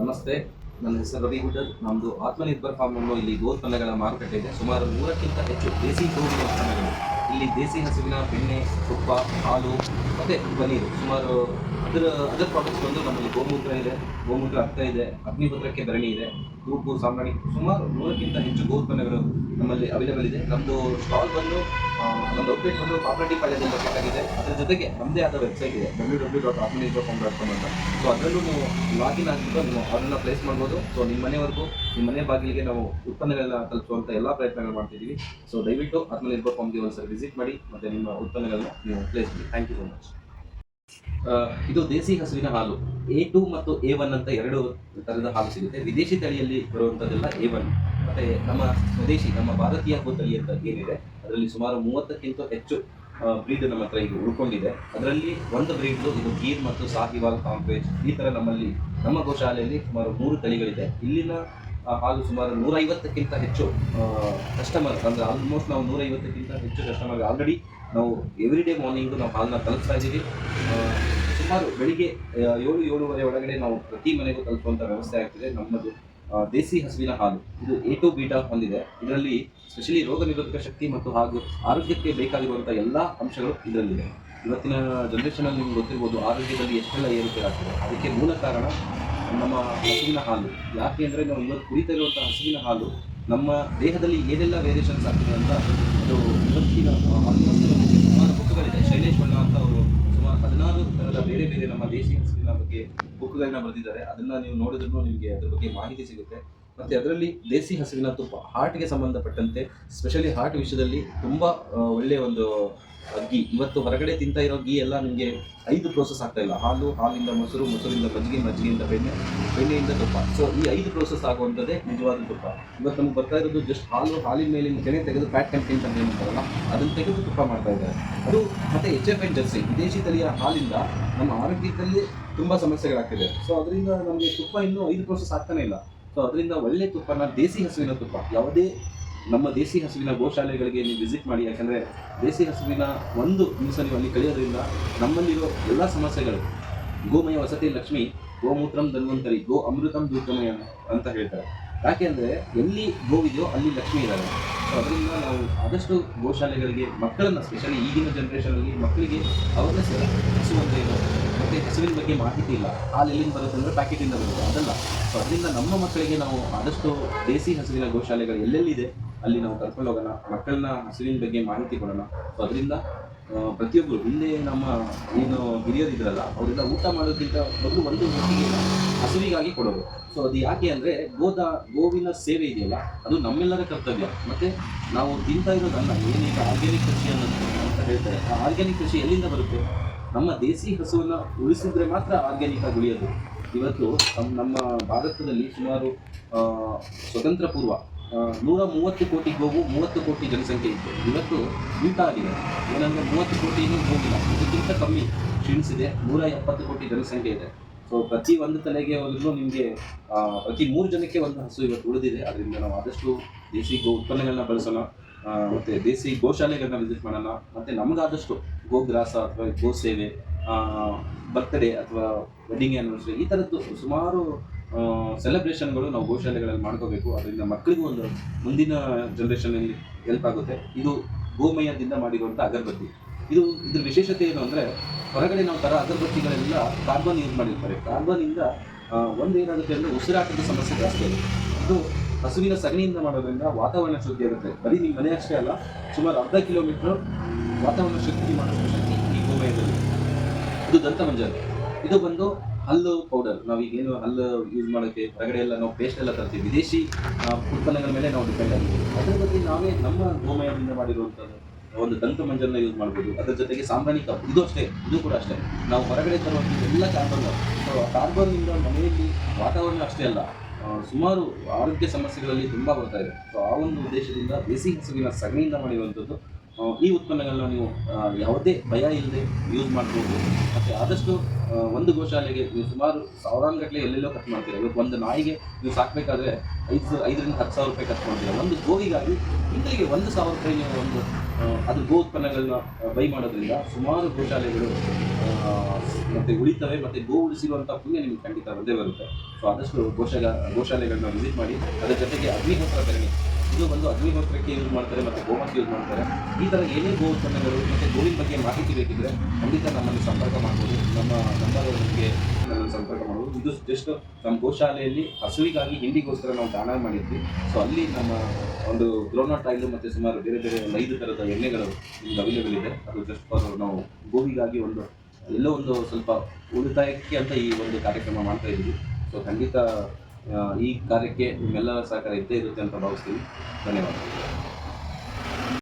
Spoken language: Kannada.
ನಮಸ್ತೆ, ನನ್ನ ಹೆಸರು ರವಿ ಹುಡರ್ ನಮ್ಮದು ಆತ್ಮನಿರ್ಭರ್ ಫಾರ್ಮ್ ಅನ್ನೋ ಇಲ್ಲಿ ಗೋತ್ಪನ್ನಗಳ ಮಾರುಕಟ್ಟೆ ಇದೆ. ಸುಮಾರು ನೂರಕ್ಕಿಂತ ಹೆಚ್ಚು ದೇಸಿ ಗೋವಿನ ಉತ್ಪನ್ನಗಳು ಇಲ್ಲಿ ದೇಸಿ ಹಸುವಿನ ಬೆಣ್ಣೆ, ತುಪ್ಪ, ಹಾಲು ಮತ್ತು ಪನೀರು ಸುಮಾರು ಅದರ ಅದರ ಪ್ರಾಡಕ್ಟ್ಸ್ ಬಂದು ನಮ್ಮಲ್ಲಿ ಗೋಮೂತ್ರ ಇದೆ, ಗೋಮೂತ್ರ ಅರ್ಥ ಇದೆ ಅಗ್ನಿಪತ್ರಕ್ಕೆ ಭರಣಿ ಇದೆ. ಧೂಪು ಸಾಂಬ್ರಾಣಿ ಸುಮಾರು ನೂರಕ್ಕಿಂತ ಹೆಚ್ಚು ಗೋ ಉತ್ಪನ್ನಗಳು ನಮ್ಮಲ್ಲಿ ಅವೈಲೇಬಲ್ ಇದೆ. ನಮ್ಮದು ಸ್ಟಾಲ್ ಬಂದು ನಮ್ಮದು ಔಟ್ಲೆಟ್ ಬಂದು ಕಾಪರೇಟಿವ್ ಪಾಳ್ಯದಲ್ಲಿ ಲೊಕೇಟ್ ಆಗಿದೆ. ಅದರ ಜೊತೆಗೆ ನಮ್ಮದೇ ಆದ ವೆಬ್ಸೈಟ್ ಇದೆ W W dot farm dot com ಅಂತ. ಸೊ ಅದರಲ್ಲೂ ನೀವು ಲಾಗಿನ್ ಆಗಿಬಿಟ್ಟು ನೀವು ಆರ್ಡರ್ನ ಪ್ಲೇಸ್ ಮಾಡ್ಬೋದು. ಸೊ ನಿಮ್ಮ ಮನೆವರೆಗೂ ನಿಮ್ಮ ಮನೆ ಬಾಗಿಲಿಗೆ ನಾವು ಉತ್ಪನ್ನಗಳನ್ನ ತಲುಪಿಸುವಂಥ ಎಲ್ಲ ಪ್ರಯತ್ನಗಳು ಮಾಡ್ತಿದ್ದೀವಿ. ಸೊ ದಯವಿಟ್ಟು ಆತ್ಮನಿರ್ಭರ್ ಫಾರ್ಮ್ಗೆ ಒಂದ್ಸರಿ ವಿಸಿಟ್ ಮಾಡಿ ಮತ್ತು ನಿಮ್ಮ ಉತ್ಪನ್ನಗಳನ್ನ ನೀವು ಪ್ಲೇಸ್ ಮಾಡಿ. ಥ್ಯಾಂಕ್ ಯು ಸೊ ಮಚ್ ಇದು ದೇಸಿ ಹಸುವಿನ ಹಾಲು. ಎ ಟು ಮತ್ತು ಎ ಒನ್ ಅಂತ ಎರಡು ತರದ ಹಾಲು ಸಿಗುತ್ತೆ. ವಿದೇಶಿ ತಳಿಯಲ್ಲಿ ಬರುವಂಥದ್ದೆಲ್ಲ ಎ ಒನ್. ಮತ್ತೆ ನಮ್ಮ ಸ್ವದೇಶಿ, ನಮ್ಮ ಭಾರತೀಯ ತಳಿ ಅಂತ ಏನಿದೆ, ಅದರಲ್ಲಿ ಸುಮಾರು ಮೂವತ್ತಕ್ಕಿಂತ ಹೆಚ್ಚು ಬ್ರೀಡ್ ನಮ್ಮ ಹತ್ರ ಈಗ ಉಳ್ಕೊಂಡಿದೆ. ಅದರಲ್ಲಿ ಒಂದು ಬ್ರೀಡ್ ಇದು ಗೀರ್ ಮತ್ತು ಸಾಹಿವಾಲ್ ಕಾಂಪ್ರೇಜ್ ಈ ತರ ನಮ್ಮಲ್ಲಿ, ನಮ್ಮ ಗೋಶಾಲೆಯಲ್ಲಿ ಸುಮಾರು ಮೂರು ತಳಿಗಳಿದೆ. ಇಲ್ಲಿನ ಹಾಲು ಸುಮಾರು ನೂರೈವತ್ತಕ್ಕಿಂತ ಹೆಚ್ಚು ಕಸ್ಟಮರ್ ಅಂದ್ರೆ ಆಲ್ಮೋಸ್ಟ್ ನಾವು ನೂರೈವತ್ತಕ್ಕಿಂತ ಹೆಚ್ಚು ಕಸ್ಟಮರ್ ಆಲ್ರೆಡಿ ನಾವು ಎವ್ರಿ ಡೇ ಮಾರ್ನಿಂಗು ನಾವು ಹಾಲನ್ನ ತಲುಪಿಸ್ತಾ ಇದ್ದೀವಿ. ಸುಮಾರು ಬೆಳಿಗ್ಗೆ ಏಳು, ಏಳುವರೆ ಒಳಗಡೆ ನಾವು ಪ್ರತಿ ಮನೆಗೂ ತಲುಪುವಂಥ ವ್ಯವಸ್ಥೆ ಆಗ್ತಿದೆ. ನಮ್ಮದು ದೇಸಿ ಹಸುವಿನ ಹಾಲು. ಇದು ಎ ಟು ಬೀಟಾ ಹೊಂದಿದೆ. ಇದರಲ್ಲಿ ಸ್ಪೆಷಲಿ ರೋಗ ನಿರೋಧಕ ಶಕ್ತಿ ಮತ್ತು ಹಾಗೂ ಆರೋಗ್ಯಕ್ಕೆ ಬೇಕಾಗಿರುವಂಥ ಎಲ್ಲ ಅಂಶಗಳು ಇದರಲ್ಲಿದೆ. ಇವತ್ತಿನ ಜನರೇಷನಲ್ಲಿ ನಿಮ್ಗೆ ಗೊತ್ತಿರ್ಬೋದು, ಆರೋಗ್ಯದಲ್ಲಿ ಎಷ್ಟೆಲ್ಲ ಏರುಪೇರು ಆಗ್ತದೆ. ಅದಕ್ಕೆ ಮೂಲ ಕಾರಣ ನಮ್ಮ ಹಸುವಿನ ಹಾಲು. ಯಾಕೆ ಅಂದರೆ ನಾವು ಇವತ್ತು ಕುರಿತಾ ಹಸುವಿನ ಹಾಲು ನಮ್ಮ ದೇಹದಲ್ಲಿ ಏನೆಲ್ಲ ವೇರಿಯೇಷನ್ಸ್ ಆಗ್ತದೆ ಅಂತ ಅದು ಇವತ್ತಿನ ಆಲ್ಮೋಸ್ಟ್ ಸುಮಾರು ಬುಕ್ಗಳಿದೆ ಶೈಲೇಶ್ ಬಣ್ಣ ಅಂತ ಅವರು ಹದಿನಾರು ಥರದ ಬೇರೆ ಬೇರೆ ನಮ್ಮ ದೇಶೀಯ ಹಸುವಿನ ಬಗ್ಗೆ ಬುಕ್ಗಳನ್ನ ಬರೆದಿದ್ದಾರೆ. ಅದನ್ನ ನೀವು ನೋಡಿದ್ರು ನಿಮಗೆ ಅದ್ರ ಬಗ್ಗೆ ಮಾಹಿತಿ ಸಿಗುತ್ತೆ. ಮತ್ತೆ ಅದರಲ್ಲಿ ದೇಸಿ ಹಸುವಿನ ತುಪ್ಪ ಹಾರ್ಟ್ಗೆ ಸಂಬಂಧಪಟ್ಟಂತೆ ಸ್ಪೆಷಲಿ ಹಾರ್ಟ್ ವಿಷಯದಲ್ಲಿ ತುಂಬ ಒಳ್ಳೆಯ ಒಂದು ಅಗ್ಗಿ ಇವತ್ತು ಹೊರಗಡೆ ತಿಂತಾ ಇರೋ ಗೀ ಎಲ್ಲ ನಿಮಗೆ ಐದು ಪ್ರೋಸೆಸ್ ಆಗ್ತಾ ಇಲ್ಲ. ಹಾಲು, ಹಾಲಿಂದ ಮೊಸರು, ಮೊಸರಿಂದ ಮಜ್ಜಿಗೆ, ಮಜ್ಜಿಗೆಯಿಂದ ಬೆಣ್ಣೆ, ಬೆಣ್ಣೆಯಿಂದ ತುಪ್ಪ. ಸೊ ಈ ಐದು ಪ್ರೋಸೆಸ್ ಆಗುವಂಥದ್ದೇ ನಿಜವಾದ ತುಪ್ಪ. ಇವತ್ತು ನಮ್ಗೆ ಬರ್ತಾ ಇರೋದು ಜಸ್ಟ್ ಹಾಲು, ಹಾಲಿನ ಮೇಲಿನ ಕೆನೆ ತೆಗೆದು ಫ್ಯಾಟ್ ಕಂಟೆಂಟ್ ಅಂತ ಏನಂತಾರಲ್ಲ, ಅದನ್ನು ತೆಗೆದು ತುಪ್ಪ ಮಾಡ್ತಾ ಇದ್ದಾರೆ. ಅದು ಮತ್ತೆ ಎಚ್ ಎಫ್ ಎನ್ ಜರ್ಸಿ ವಿದೇಶಿ ತಳಿಯ ಹಾಲಿಂದ ನಮ್ಮ ಆರೋಗ್ಯದಲ್ಲಿ ತುಂಬ ಸಮಸ್ಯೆಗಳಾಗ್ತಿದೆ. ಸೊ ಅದರಿಂದ ನಮಗೆ ತುಪ್ಪ ಇನ್ನೂ ಐದು ಪ್ರೋಸೆಸ್ ಆಗ್ತಾನೆ ಇಲ್ಲ. ಸೊ ಅದರಿಂದ ಒಳ್ಳೆ ತುಪ್ಪನ ದೇಸಿ ಹಸುವಿನ ತುಪ್ಪ, ಯಾವುದೇ ನಮ್ಮ ದೇಸಿ ಹಸುವಿನ ಗೋಶಾಲೆಗಳಿಗೆ ನೀವು ವಿಸಿಟ್ ಮಾಡಿ, ಯಾಕಂದರೆ ದೇಸಿ ಹಸುವಿನ ಒಂದು ದಿವಸ ನೀವು ಅಲ್ಲಿ ಕಳೆಯೋದ್ರಿಂದ ನಮ್ಮಲ್ಲಿರೋ ಎಲ್ಲ ಸಮಸ್ಯೆಗಳು, ಗೋಮಯ ವಸತಿ ಲಕ್ಷ್ಮಿ, ಗೋಮೂತ್ರಂ ಧನ್ವಂತರಿ, ಗೋ ಅಮೃತಂ ದುರ್ಗಮಯ ಅಂತ ಹೇಳ್ತಾರೆ. ಯಾಕೆ ಅಂದರೆ ಎಲ್ಲಿ ಗೋವಿದೆಯೋ ಅಲ್ಲಿ ಲಕ್ಷ್ಮಿ ಇದ್ದಾರೆ ಸೊ ಅದರಿಂದ ನಾವು ಆದಷ್ಟು ಗೋಶಾಲೆಗಳಿಗೆ ಮಕ್ಕಳನ್ನ ಸ್ಪೆಷಲಿ ಈಗಿನ ಜನ್ರೇಷನಲ್ಲಿ ಮಕ್ಕಳಿಗೆ ಅವೇರ್ನೆಸ್ ಇಲ್ಲ. ಹಸು ಅಂದ್ರೆ ಏನು? ಮತ್ತು ಹಸುವಿನ ಬಗ್ಗೆ ಮಾಹಿತಿ ಇಲ್ಲ. ಹಾಲು ಎಲ್ಲಿಂದ ಬರುತ್ತೆ ಅಂದರೆ ಪ್ಯಾಕೆಟಿಂದ ಬರುತ್ತೆ. ಅದಲ್ಲ. ಸೊ ಅದರಿಂದ ನಮ್ಮ ಮಕ್ಕಳಿಗೆ ನಾವು ಆದಷ್ಟು ದೇಸಿ ಹಸುವಿನ ಗೋಶಾಲೆಗಳು ಎಲ್ಲೆಲ್ಲಿದೆ? ಅಲ್ಲಿ ನಾವು ಕರ್ಕೊಂಡು ಹೋಗೋಣ ಮಕ್ಕಳನ್ನ ಹಸುವಿನ ಬಗ್ಗೆ ಮಾಹಿತಿ ಕೊಡೋಣ. ಸೊ ಅದರಿಂದ ಪ್ರತಿಯೊಬ್ಬರು ಹಿಂದೆ ನಮ್ಮ, ಏನು ಹಿರಿಯರಿದ್ರಲ್ಲ ಅವರೆಲ್ಲ ಊಟ ಮಾಡೋದಕ್ಕಿಂತ ಮೊದಲು ಒಂದು ಹೊತ್ತಿಗೆ ಹಸುವಿಗಾಗಿ ಕೊಡೋದು. ಸೊ ಅದು ಯಾಕೆ ಅಂದರೆ, ಗೋದ, ಗೋವಿನ ಸೇವೆ ಇದೆಯಲ್ಲ, ಅದು ನಮ್ಮೆಲ್ಲರ ಕರ್ತವ್ಯ. ಮತ್ತು ನಾವು ತಿಂತಾ ಇರೋದನ್ನ ಏನೀಗ ಆರ್ಗ್ಯಾನಿಕ್ ಕೃಷಿ ಅನ್ನೋದು ಅಂತ ಹೇಳ್ತಾರೆ. ಆ ಆರ್ಗ್ಯಾನಿಕ್ ಕೃಷಿ ಎಲ್ಲಿಂದ ಬರುತ್ತೆ? ನಮ್ಮ ದೇಸಿ ಹಸುವನ್ನು ಉಳಿಸಿದ್ರೆ ಮಾತ್ರ ಆರ್ಗ್ಯಾನಿಕ್ ಆಗಿ ಉಳಿಯೋದು. ಇವತ್ತು ನಮ್- ನಮ್ಮ ಭಾರತದಲ್ಲಿ ಸುಮಾರು ಸ್ವತಂತ್ರ ಪೂರ್ವ ನೂರ ಮೂವತ್ತು ಕೋಟಿ ಹೋಗು, ಮೂವತ್ತು ಕೋಟಿ ಜನಸಂಖ್ಯೆ ಇತ್ತು. ಇವತ್ತು ಉಂಟಾಗಿದೆ ಏನಂದ್ರೆ ಮೂವತ್ತು ಕೋಟಿನೂ ಹೋಗಿಲ್ಲ. ಇದಕ್ಕಿಂತ ಕಮ್ಮಿ ಕ್ಷೀಣಿಸಿದೆ ನೂರ ಎಪ್ಪತ್ತು ಕೋಟಿ ಜನಸಂಖ್ಯೆ ಇದೆ. ಸೊ ಪ್ರತಿ ಒಂದು ತಲೆಗೆ ಹೋದ್ರೂ ನಿಮಗೆ ಪ್ರತಿ ಮೂರು ಜನಕ್ಕೆ ಒಂದು ಹಸು ಇವತ್ತು ಉಳಿದಿದೆ. ಅದರಿಂದ ನಾವು ಆದಷ್ಟು ದೇಸಿ ಗೋ ಉತ್ಪನ್ನಗಳನ್ನ ಬಳಸೋಣ. ಮತ್ತೆ ದೇಸಿ ಗೋಶಾಲೆಗಳನ್ನ ವಿಸಿಟ್ ಮಾಡೋಣ. ಮತ್ತೆ ನಮಗಾದಷ್ಟು ಗೋಗ್ರಾಸ ಅಥವಾ ಗೋ ಸೇವೆ ಬರ್ತ್ಡೇ ಅಥವಾ ವೆಡ್ಡಿಂಗ್ ಆ್ಯನಿವರ್ಸರಿ ಈ ಥರದ್ದು ಸುಮಾರು ಸೆಲೆಬ್ರೇಷನ್ಗಳು ನಾವು ಗೋಶಾಲೆಗಳಲ್ಲಿ ಮಾಡ್ಕೋಬೇಕು. ಅದರಿಂದ ಮಕ್ಕಳಿಗೂ ಒಂದು ಮುಂದಿನ ಜನ್ರೇಷನಲ್ಲಿ ಹೆಲ್ಪ್ ಆಗುತ್ತೆ. ಇದು ಗೋಮಯದಿಂದ ಮಾಡಿರುವಂಥ ಅಗರಬತ್ತಿ. ಇದು ಇದ್ರ ವಿಶೇಷತೆ ಏನು ಅಂದರೆ, ಹೊರಗಡೆ ನಾವು ಥರ ಅಗರಬತ್ತಿಗಳೆಲ್ಲ ಕಾರ್ಬನ್ ಯೂಸ್ ಮಾಡಿರ್ತಾರೆ. ಕಾರ್ಬನ್ನಿಂದ ಒಂದು ಏನಾಗುತ್ತೆ ಅಂದರೆ ಉಸಿರಾಟದ ಸಮಸ್ಯೆ ಜಾಸ್ತಿ ಆಗುತ್ತೆ. ಅದು ಹಸುವಿನ ಸಗಣಿಯಿಂದ ಮಾಡೋದ್ರಿಂದ ವಾತಾವರಣ ಶುದ್ಧಿ ಆಗುತ್ತೆ. ಬರೀ ನಿಮ್ಮ ಮನೆ ಅಷ್ಟೇ ಅಲ್ಲ, ಸುಮಾರು ಅರ್ಧ ಕಿಲೋಮೀಟರ್ ವಾತಾವರಣ ಶುದ್ಧಿ ಮಾಡುವ ಈ ಗೋಮಯದಲ್ಲಿ. ಇದು ದಂತ ಮಂಜರಿ ಇದು ಬಂದು ಹಲ್ಲು ಪೌಡರ್ ನಾವು ನಾವೀಗೇನು ಹಲ್ಲು ಯೂಸ್ ಮಾಡೋಕ್ಕೆ ಹೊರಗಡೆ ಎಲ್ಲ ನಾವು ಪೇಸ್ಟ್ ಎಲ್ಲ ತರ್ತೀವಿ. ವಿದೇಶಿ ಆ, ಉತ್ಪನ್ನಗಳ ಮೇಲೆ ನಾವು ಡಿಪೆಂಡ್ ಆಗಿದ್ದೀವಿ ಅದರ ಬಗ್ಗೆ ನಾವೇ ನಮ್ಮ ಗೋಮಯದಿಂದ ಮಾಡಿರುವಂಥದ್ದು ಒಂದು ದಂತ ಮಂಜನ್ನ ಯೂಸ್ ಮಾಡ್ಬೋದು. ಅದರ ಜೊತೆಗೆ ಸಾಂಬ್ರಾಣಿ ಇದು ಅಷ್ಟೇ. ಇದು ಕೂಡ ಅಷ್ಟೇ. ನಾವು ಹೊರಗಡೆ ತರುವಂಥ ಎಲ್ಲ ಕಾರ್ಬನ್ ಸೊ ಕಾರ್ಬನ್ನಿಂದ ಮನೆಯಲ್ಲಿ ವಾತಾವರಣ ಅಷ್ಟೇ ಅಲ್ಲ. ಸುಮಾರು ಆರೋಗ್ಯ ಸಮಸ್ಯೆಗಳಲ್ಲಿ ತುಂಬ ಬರ್ತಾ ಇದೆ. ಸೊ ಆ ಒಂದು ಉದ್ದೇಶದಿಂದ ದೇಸಿ ಹಸುವಿನ ಸಗಣಿಯಿಂದ ಮಾಡಿರುವಂಥದ್ದು ಆ, ಈ ಉತ್ಪನ್ನಗಳನ್ನ ನೀವು ಯಾವುದೇ ಭಯ ಇಲ್ಲದೆ ಯೂಸ್ ಮಾಡ್ಬೋದು. ಮತ್ತು ಆದಷ್ಟು ಒಂದು ಗೋಶಾಲೆಗೆ ನೀವು ಸುಮಾರು ಸಾವಿರಾನುಗಟ್ಟಲೆ ಎಲ್ಲೆಲ್ಲೋ ಖರ್ಚು ಮಾಡ್ತೀರಾ. ಇವತ್ತು ಒಂದು ನಾಯಿಗೆ ನೀವು ಸಾಕಬೇಕಾದ್ರೆ ಐದು, ಐದರಿಂದ ಹತ್ತು ಸಾವಿರ ರೂಪಾಯಿ ಖರ್ಚು ಮಾಡ್ತೀರಾ. ಒಂದು ಗೋವಿಗಾಗಿ ತಿಂಗಳಿಗೆ ಒಂದು ಸಾವಿರ ರೂಪಾಯಿ ನೀವು ಒಂದು ಅದು ಗೋ ಉತ್ಪನ್ನಗಳನ್ನ ಬೈ ಮಾಡೋದ್ರಿಂದ ಸುಮಾರು ಗೋಶಾಲೆಗಳು ಮತ್ತು ಮತ್ತೆ ಉಳಿತವೆ, ಮತ್ತೆ ಗೋ ಉಳಿಸಿರುವಂಥ ಪುಣ್ಯ ನಿಮಗೆ ಖಂಡಿತ ಬಂದೇ ಬರುತ್ತೆ ಸೊ ಆದಷ್ಟು ಗೋಶಾಲ, ಗೋಶಾಲೆಗಳನ್ನ ವಿಸಿಟ್ ಮಾಡಿ, ಅದರ ಜೊತೆಗೆ ಅಗ್ನಿಹೋತ್ರ ಬೆರಣಿ ಇದು ಒಂದು ಅಗ್ನಿಹೋತ್ರಕ್ಕೆ ಯೂಸ್ ಮಾಡ್ತಾರೆ ಮತ್ತು ಗೋಮಕ್ಕೆ ಯೂಸ್ ಮಾಡ್ತಾರೆ. ಈ ಥರ ಏನೇ ಗೋ ಉತ್ಪನ್ನಗಳು ಮತ್ತು ಗೋವಿನ ಬಗ್ಗೆ ಮಾಹಿತಿ ಬೇಕಿದ್ರೆ ಖಂಡಿತ ನಮ್ಮನ್ನು ಸಂಪರ್ಕ ಮಾಡ್ಬೋದು. ನಮ್ಮ ನಂಬರ್ ನಿಮಗೆ ನಮ್ಮನ್ನು ಸಂಪರ್ಕ ಮಾಡ್ಬೋದು. ಇದು ಜಸ್ಟ್ ನಮ್ಮ ಗೋಶಾಲೆಯಲ್ಲಿ ಹಸುವಿಗಾಗಿ ಹಿಂಡಿಗೋಸ್ಕರ ನಾವು ದಾನ ಮಾಡಿದ್ವಿ. ಸೊ ಅಲ್ಲಿ ನಮ್ಮ ಒಂದು ಗ್ರೋನಟ್ ಆಯಿಲು ಮತ್ತು ಸುಮಾರು ಬೇರೆ ಬೇರೆ ಒಂದು ಐದು ಥರದ ಎಣ್ಣೆಗಳು ನಿಮ್ಗೆ ಅವೈಲೇಬಲ್ ಇದೆ. ಅದು ಜಸ್ಟ್ ಫಾರ್ ನಾವು ಗೋವಿಗಾಗಿ ಒಂದು ಎಲ್ಲೋ ಒಂದು ಸ್ವಲ್ಪ ಉಳಿತಾಯಕ್ಕೆ ಅಂತ ಈ ಒಂದು ಕಾರ್ಯಕ್ರಮ ಮಾಡ್ತಾ ಇದ್ದೀವಿ. ಸೊ ಖಂಡಿತ ಈ ಕಾರ್ಯಕ್ಕೆ ನಿಮ್ಮೆಲ್ಲರ ಸಹಕಾರ ಇದ್ದೇ ಇರುತ್ತೆ ಅಂತ ಭಾವಿಸ್ತೀವಿ. ಧನ್ಯವಾದ